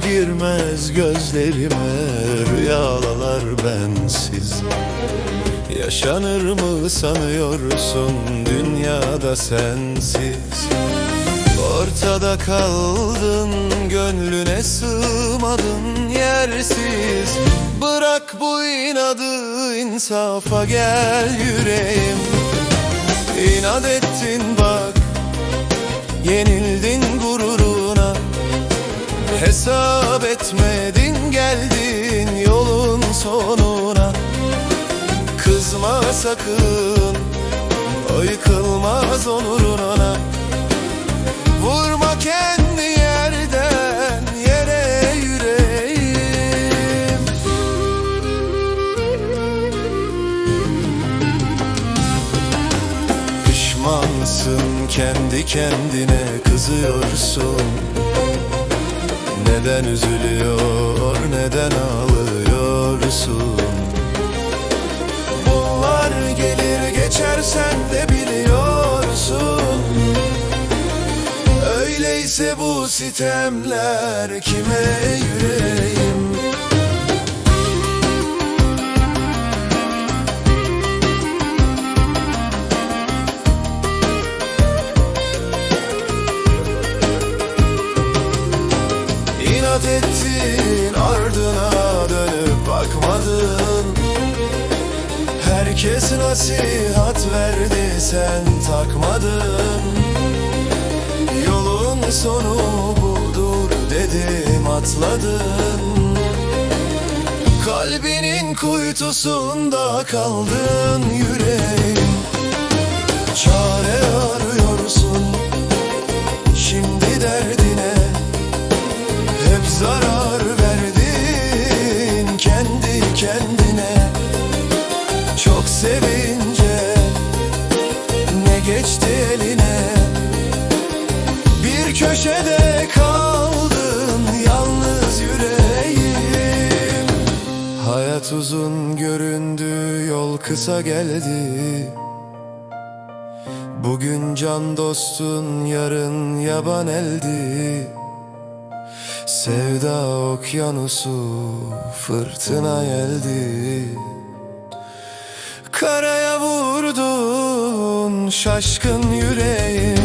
girmez gözlerime Rüyalar bensiz. Yaşanır mı sanıyorsun dünyada sensiz? Ortada kaldın gönlüne sığmadın yersiz. Bırak bu inadı insafa gel yüreğim. İnat ettin bak Yenildin gururuna. Hesap Kızma sakın O yıkılmaz onuruna Vurma kendi yerden yere yüreğim. Pişmansın kendi kendine kızıyorsun. Neden üzülüyor sitemler kime yüreğim? İnat ettin ardına dönüp bakmadın. Herkes nasihat verdi sen takmadın. Yolun sonu dedim atladın Kalbinin kuytusunda kaldın yüreğim. Çare Hayat uzun göründü yol kısa geldi. Bugün can dostun yarın yaban eldi. Sevda okyanusu fırtına geldi Karaya vurdun şaşkın yüreğim